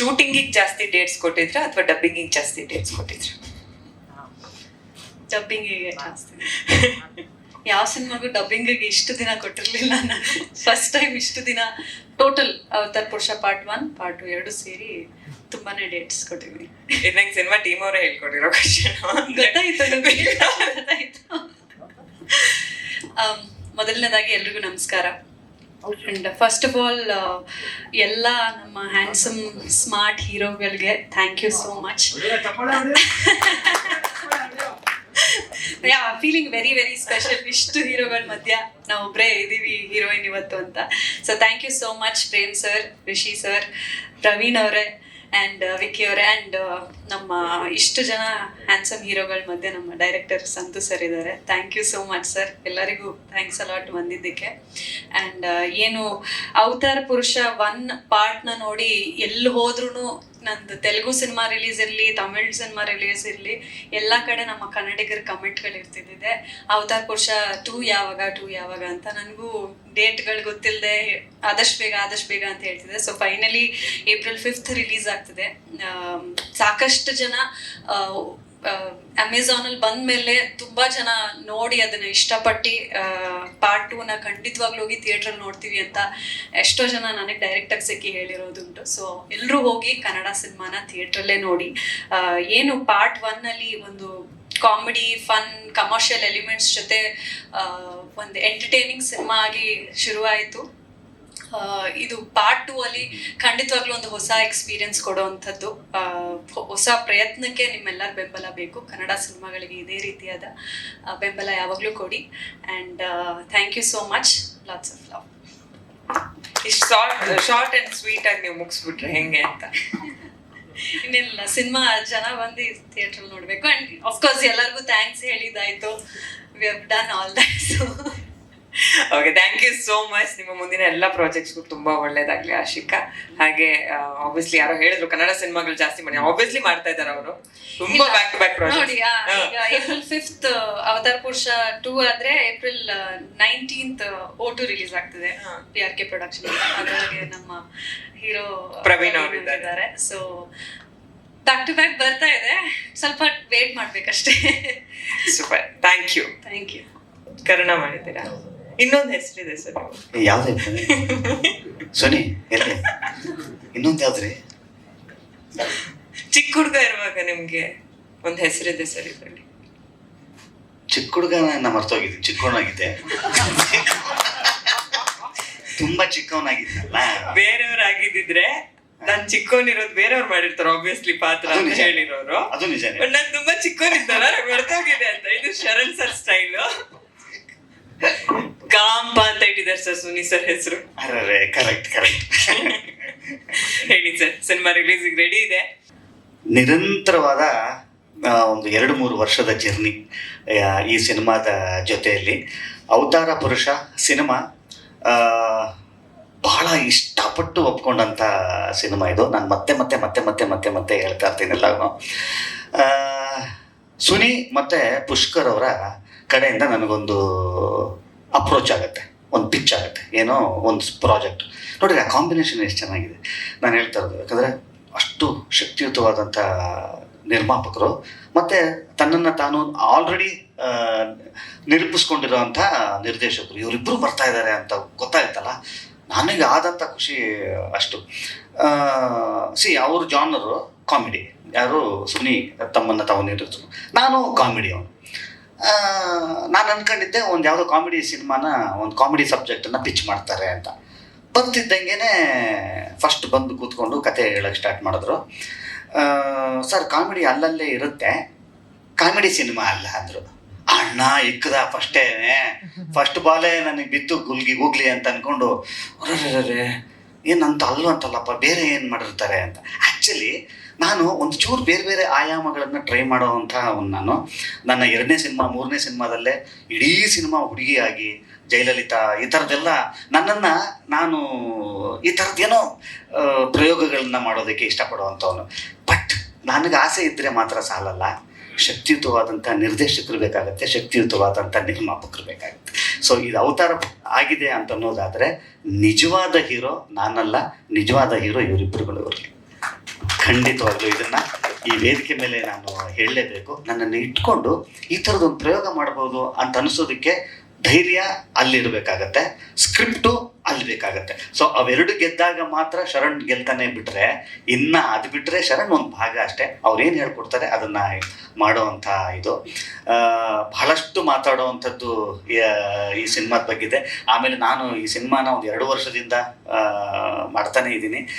ಶೂಟಿಂಗಿಗೆ ಜಾಸ್ತಿ ಡೇಟ್ಸ್ ಕೊಟ್ಟಿದ್ರ ಅಥವಾ ಡಬ್ಬಿಂಗಿಗೆ ಜಾಸ್ತಿ ಡೇಟ್ಸ್ ಕೊಟ್ಟಿದ್ರ? ಡಬ್ಬಿಂಗಿಗೆ ಜಾಸ್ತಿ. ಯಾವ ಸಿನಿಮಾಗೂ ಡಬ್ಬಿಂಗಿಗೆ ಇಷ್ಟು ದಿನ ಕೊಟ್ಟಿರ್ಲಿಲ್ಲ ನಾನು. ಫಸ್ಟ್ ಟೈಮ್ ಇಷ್ಟು ದಿನ total Avatar Purusha part one part two ಎರಡು ಸೇರಿ ತುಂಬಾನೇ ಡೇಟ್ಸ್ ಕೊಟ್ಟಿದ್ದೀನಿ. ಇದು ನಂಗೆ ಸಿನಿಮಾ ಟೀಮ್ ಅವರೇ ಹೇಳ್ಕೊಟ್ಟಿರೋ ಕ್ವಶನ್ ಗೊತ್ತಾಯ್ತು. ಗೊತ್ತಾಯ್ತು. ಮೊದಲನೇದಾಗಿ ಎಲ್ರಿಗೂ ನಮಸ್ಕಾರ. ಅಂಡ್ ಫಸ್ಟ್ ಆಫ್ ಆಲ್ ಎಲ್ಲ ನಮ್ಮ ಹ್ಯಾಂಡ್ಸಮ್ ಸ್ಮಾರ್ಟ್ ಹೀರೋಗಳಿಗೆ thank you so much yeah feeling very very special ಇಷ್ಟು ಹೀರೋಗಳ ಮಧ್ಯ ನಾವು ಒಬ್ಬರೇ ಇದ್ದೀವಿ ಹೀರೋಯಿನ್ ಇವತ್ತು ಅಂತ. So thank you so much Prem sir Rishi sir Praveen ಅವರೇ. ಆ್ಯಂಡ್ ವಿಕ್ಕಿ ಅವರೇ ಆ್ಯಂಡ್ ನಮ್ಮ ಇಷ್ಟು ಜನ ಹ್ಯಾಂಡ್ಸಮ್ ಹೀರೋಗಳ ಮಧ್ಯೆ ನಮ್ಮ ಡೈರೆಕ್ಟರ್ ಸಂತು ಸರ್ ಇದ್ದಾರೆ. Thank you so much sir ಎಲ್ಲರಿಗೂ ಥ್ಯಾಂಕ್ಸ್ ಅಲಾಟ್ ಬಂದಿದ್ದಕ್ಕೆ. ಆ್ಯಂಡ್ ಏನು, ಅವತಾರ ಪುರುಷ ಒನ್ ಪಾರ್ಟ್ನ ನೋಡಿ ಎಲ್ಲಿ ಹೋದ್ರೂ ನಂದು ತೆಲುಗು ಸಿನಿಮಾ ರಿಲೀಸ್ ಇರಲಿ, ತಮಿಳ್ ಸಿನಿಮಾ ರಿಲೀಸ್ ಇರಲಿ, ಎಲ್ಲ ಕಡೆ ನಮ್ಮ ಕನ್ನಡಿಗರ ಕಮೆಂಟ್ಗಳು ಇರ್ತಿದ್ದಿದೆ. ಅವತಾರ್ ಪುರುಷ ಟೂ ಯಾವಾಗ ಟೂ ಯಾವಾಗ ಅಂತ ನನಗೂ ಡೇಟ್ಗಳು ಗೊತ್ತಿಲ್ಲದೆ ಆದಷ್ಟು ಬೇಗ ಆದಷ್ಟು ಬೇಗ ಅಂತ ಹೇಳ್ತಿದ್ದೆ. So finally April fifth release ಆಗ್ತಿದೆ. ಸಾಕಷ್ಟು ಜನ ಅಮೆಝಾನ್ ಅಲ್ಲಿ ಬಂದ ಮೇಲೆ ತುಂಬಾ ಜನ ನೋಡಿ ಅದನ್ನ ಇಷ್ಟಪಟ್ಟು ಪಾರ್ಟ್ ಟೂ ನ ಖಂಡಿತವಾಗ್ಲೂ ಹೋಗಿ ಥಿಯೇಟರ್ ನೋಡ್ತೀವಿ ಅಂತ ಎಷ್ಟೋ ಜನ ನನಗೆ ಡೈರೆಕ್ಟ್ ಆಗಿ ಸಿಕ್ಕಿ ಹೇಳಿರೋದುಂಟು. ಸೊ ಎಲ್ಲರೂ ಹೋಗಿ ಕನ್ನಡ ಸಿನಿಮಾನ ಥಿಯೇಟ್ರಲ್ಲೇ ನೋಡಿ. ಏನು ಪಾರ್ಟ್ ಒನ್ ಅಲ್ಲಿ ಒಂದು ಕಾಮಿಡಿ ಫನ್ ಕಮರ್ಷಿಯಲ್ ಎಲಿಮೆಂಟ್ಸ್ ಜೊತೆ ಒಂದು ಎಂಟರ್ಟೈನಿಂಗ್ ಸಿನಿಮಾ ಆಗಿ ಶುರುವಾಯಿತು. ಇದು ಪಾರ್ಟ್ ಟೂ ಅಲ್ಲಿ ಖಂಡಿತವಾಗ್ಲೂ ಒಂದು ಹೊಸ ಎಕ್ಸ್ಪೀರಿಯನ್ಸ್ ಕೊಡುವಂಥದ್ದು. ಹೊಸ ಪ್ರಯತ್ನಕ್ಕೆ ನಿಮ್ಮೆಲ್ಲರ ಬೆಂಬಲ ಬೇಕು. ಕನ್ನಡ ಸಿನಿಮಾಗಳಿಗೆ ಇದೇ ರೀತಿಯಾದ ಬೆಂಬಲ ಯಾವಾಗಲೂ ಕೊಡಿ. And thank you so much lots of love ಇಷ್ಟು ಶಾರ್ಟ್ ಶಾರ್ಟ್ ಅಂಡ್ ಸ್ವೀಟ್ ಆಗಿ ನೀವು ಮುಗಿಸ್ಬಿಟ್ರೆ ಹೆಂಗೆ ಅಂತ. ಇನ್ನೆಲ್ಲ ಸಿನಿಮಾ ಜನ ಬಂದು ಥಿಯೇಟ್ರಲ್ಲಿ ನೋಡಬೇಕು. ಆ್ಯಂಡ್ ಅಫ್ಕೋರ್ಸ್ ಎಲ್ಲರಿಗೂ thanks ಹೇಳಿದ್ದಾಯಿತು. We have done all that so okay thank you so much ನಿಮ್ಮ ಮುಂದಿನ ಎಲ್ಲ ಪ್ರಾಜೆಕ್ಟ್ಸ್ಗೂ ತುಂಬಾ ಒಳ್ಳೇದಾಗ್ಲಿ ಆಶಿಕಾ. ಹಾಗೆ ಆಬ್ವಿಯಸ್ಲಿ ಯಾರೋ ಹೇಳಿದ್ರು ಕನ್ನಡ ಸಿನಿಮಾಗಳು ಜಾಸ್ತಿ ಮಾಡಿ ಆಬ್ವಿಯಸ್ಲಿ ಮಾಡ್ತಾ ಇದಾರೆ ಅವರು. ತುಂಬಾ ಬ್ಯಾಕ್ ಟು ಬ್ಯಾಕ್ ನೋಡಿ April fifth Avatar Purusha two ಆದ್ರೆ April nineteenth O to release ಆಗ್ತದೆ. ಪಿ ಆರ್ ಕೆ ಪ್ರೊಡಕ್ಷನ್ ಅದರೊಳಗೆ ನಮ್ಮ ಹೀರೋ ಪ್ರವೀಣ್ ಅವರು ಇದ್ದಾರೆ. ಇದ್ದಾರೆ. ಸೊ ಬ್ಯಾಕ್ ಟು ಬ್ಯಾಕ್ ಬರ್ತಾ ಇದೆ. ಸ್ವಲ್ಪ wait ಮಾಡ್ಬೇಕಷ್ಟೇ. Super thank you thank you Karuna ಮಾಡಿದ್ದೀರಾ? ಇನ್ನೊಂದು ಹೆಸರಿದೆ ಸರ್. ಯಾವ್ದು ಸೊನಿ ಎಲ್ಲಿ ಇನ್ನೊಂದು ಯಾವ್ದ್ರಿ? ಚಿಕ್ಕ ಹುಡುಗ ಇರುವಾಗ ನಿಮ್ಗೆ ಒಂದು ಹೆಸರಿದೆ ಸರ್ ಇದರಲ್ಲಿ ಚಿಕ್ಕ ಹುಡುಗ ನಾ ಮರ್ತೋಗಿದ್ದೆ ಚಿಕ್ಕವನಾಗಿದ್ದೆ. ತುಂಬಾ ಚಿಕ್ಕವನಾಗಿದ್ದಲ್ಲ ಬೇರೆಯವ್ರ ಆಗಿದ್ದಿದ್ರೆ ನಾನ್ ಚಿಕ್ಕವನಿರೋದು ಬೇರೆಯವ್ರು ಮಾಡಿರ್ತಾರೆ ಆಬ್ವಿಯಸ್ಲಿ ಪಾತ್ರ ಅಂತ. ಹೇಳಿರೋರು. ಅದು ನಿಜ ನಾನು ನಾನ್ ತುಂಬಾ ಚಿಕ್ಕವನಿದ್ದಲ್ಲ ಮರ್ತೋಗಿದೆ ಅಂತ. ಇದು ಶರಣ್ ಸರ್ ಸ್ಟೈಲ್ ಅಂತ ಇಟ್ಟಿದ್ದಾರೆ ಸರ್ ಸುನಿ ಸರ್ ಹೆಸರು. ಅರೆ ಕರೆಕ್ಟ್ ಕರೆಕ್ಟ್ ಹೇಳಿ ಸರ್ ಸಿನಿಮಾ ರಿಲೀಸಿಗೆ ರೆಡಿ ಇದೆ. ನಿರಂತರವಾದ ಒಂದು ಎರಡು ಮೂರು ವರ್ಷದ ಜರ್ನಿ ಈ ಸಿನಿಮಾದ ಜೊತೆಯಲ್ಲಿ. ಅವತಾರ ಪುರುಷ ಸಿನಿಮಾ ಬಹಳ ಇಷ್ಟಪಟ್ಟು ಒಪ್ಕೊಂಡಂಥ ಸಿನಿಮಾ ಇದು. ನಾನು ಮತ್ತೆ ಮತ್ತೆ ಮತ್ತೆ ಮತ್ತೆ ಮತ್ತೆ ಮತ್ತೆ ಹೇಳ್ತಾ ಇರ್ತೀನಿ ಎಲ್ಲಾನು ಸುನಿ ಮತ್ತು ಪುಷ್ಕರ್ ಅವರ ಕಡೆಯಿಂದ ನನಗೊಂದು ಅಪ್ರೋಚ್ ಆಗುತ್ತೆ. ಒಂದು ಪಿಚ್ ಆಗುತ್ತೆ. ಏನೋ ಒಂದು ಪ್ರಾಜೆಕ್ಟ್ ನೋಡಿರಿ, ಆ ಕಾಂಬಿನೇಷನ್ ಎಷ್ಟು ಚೆನ್ನಾಗಿದೆ. ನಾನು ಹೇಳ್ತಾ ಇರೋದು, ಯಾಕಂದರೆ ಅಷ್ಟು ಶಕ್ತಿಯುತವಾದಂಥ ನಿರ್ಮಾಪಕರು ಮತ್ತು ತನ್ನನ್ನು ತಾನು ಆಲ್ರೆಡಿ ನಿರೂಪಿಸ್ಕೊಂಡಿರೋಂಥ ನಿರ್ದೇಶಕರು ಇವರಿಬ್ಬರು ಬರ್ತಾ ಇದ್ದಾರೆ ಅಂತ ಗೊತ್ತಾಯ್ತಲ್ಲ? ನನಗೆ ಆದಂಥ ಖುಷಿ ಅಷ್ಟು. ಸಿ ಅವ್ರ ಜಾನರು ಕಾಮಿಡಿ ಯಾರು ಸುನಿ ತಮ್ಮನ್ನು ತಾವು ನಿರ್ಧರಿಸ್ಕೊಂಡು ನಾನು ಕಾಮಿಡಿ ಅವನು. ನಾನು ಅನ್ಕೊಂಡಿದ್ದೆ ಒಂದು ಯಾವುದೋ ಕಾಮಿಡಿ ಸಿನಿಮಾನ ಒಂದು ಕಾಮಿಡಿ ಸಬ್ಜೆಕ್ಟನ್ನು ಪಿಚ್ ಮಾಡ್ತಾರೆ ಅಂತ. ಬರ್ತಿದ್ದಂಗೆ ಫಸ್ಟ್ ಬಂದು ಕೂತ್ಕೊಂಡು ಕತೆ ಹೇಳಕ್ಕೆ ಸ್ಟಾರ್ಟ್ ಮಾಡಿದ್ರು. ಸರ್ ಕಾಮಿಡಿ ಅಲ್ಲಲ್ಲೇ ಇರುತ್ತೆ. ಕಾಮಿಡಿ ಸಿನಿಮಾ ಅಲ್ಲ ಅಂದರು. ಅಣ್ಣ, ಇಕ್ಕದ ಫಸ್ಟೇ ಫಸ್ಟ್ ಬಾಲೇ ನನಗೆ ಬಿತ್ತು ಗುಲ್ಗಿ ಗೂಗ್ಲಿ ಅಂತ ಅಂದ್ಕೊಂಡು ಏನಂತ ಅಲ್ಲೂ ಅಂತಲ್ಲಪ್ಪ ಬೇರೆ ಏನು ಮಾಡಿರ್ತಾರೆ? ಅಂತ. ಆ್ಯಕ್ಚುಲಿ ನಾನು ಒಂದು ಚೂರು ಬೇರೆ ಬೇರೆ ಆಯಾಮಗಳನ್ನು ಟ್ರೈ ಮಾಡೋವಂಥ ಒಂದು ನಾನು. ನನ್ನ ಎರಡನೇ ಸಿನಿಮಾ, ಮೂರನೇ ಸಿನಿಮಾದಲ್ಲೇ ಇಡೀ ಸಿನಿಮಾ ಹುಡುಗಿಯಾಗಿ, ಜಯಲಲಿತಾ, ಈ ಥರದ್ದೆಲ್ಲ ನನ್ನನ್ನು ನಾನು ಈ ಥರದ್ದೇನೋ ಪ್ರಯೋಗಗಳನ್ನ ಮಾಡೋದಕ್ಕೆ ಇಷ್ಟಪಡುವಂಥವನು. ಬಟ್ ನನಗೆ ಆಸೆ ಇದ್ದರೆ ಮಾತ್ರ ಸಾಲಲ್ಲ. ಶಕ್ತಿಯುತವಾದಂಥ ನಿರ್ದೇಶಕರು ಬೇಕಾಗುತ್ತೆ, ಶಕ್ತಿಯುತವಾದಂಥ ನಿರ್ಮಾಪಕರು ಬೇಕಾಗುತ್ತೆ. ಸೊ ಇದು ಅವತಾರ ಆಗಿದೆ ಅಂತ ಅನ್ನೋದಾದರೆ ನಿಜವಾದ ಹೀರೋ ನಾನಲ್ಲ, ನಿಜವಾದ ಹೀರೋ ಇವರಿಬ್ಬರುಗಳು ಇರಲಿ ಖಂಡಿತವಾಗ್ಲೂ ಇದನ್ನ ಈ ವೇದಿಕೆ ಮೇಲೆ ನಾನು ಹೇಳಲೇಬೇಕು. ನನ್ನನ್ನು ಇಟ್ಕೊಂಡು ಈ ಥರದೊಂದು ಪ್ರಯೋಗ ಮಾಡ್ಬೋದು ಅಂತ ಅನಿಸೋದಕ್ಕೆ ಧೈರ್ಯ ಅಲ್ಲಿರಬೇಕಾಗತ್ತೆ ಸ್ಕ್ರಿಪ್ಟು ಅಲ್ಲಿ ಬೇಕಾಗತ್ತೆ ಸೊ ಅವೆರಡು ಗೆದ್ದಾಗ ಮಾತ್ರ ಶರಣ್ ಗೆಲ್ತಾನೆ ಬಿಟ್ರೆ, ಇನ್ನ ಅದು ಬಿಟ್ರೆ ಶರಣ್ ಒಂದು ಭಾಗ ಅಷ್ಟೇ. ಅವ್ರು ಏನು ಹೇಳ್ಕೊಡ್ತಾರೆ ಅದನ್ನ ಮಾಡುವಂಥ ಇದು. ಬಹಳಷ್ಟು ಮಾತಾಡುವಂಥದ್ದು ಈ- ಸಿನಿಮಾದ ಬಗ್ಗೆ ಆಮೇಲೆ ನಾನು ಈ ಸಿನಿಮಾನ ಒಂದು ಎರಡು ವರ್ಷದಿಂದ ಮಾಡ್ತಾನೆ ಇದ್ದೀನಿ.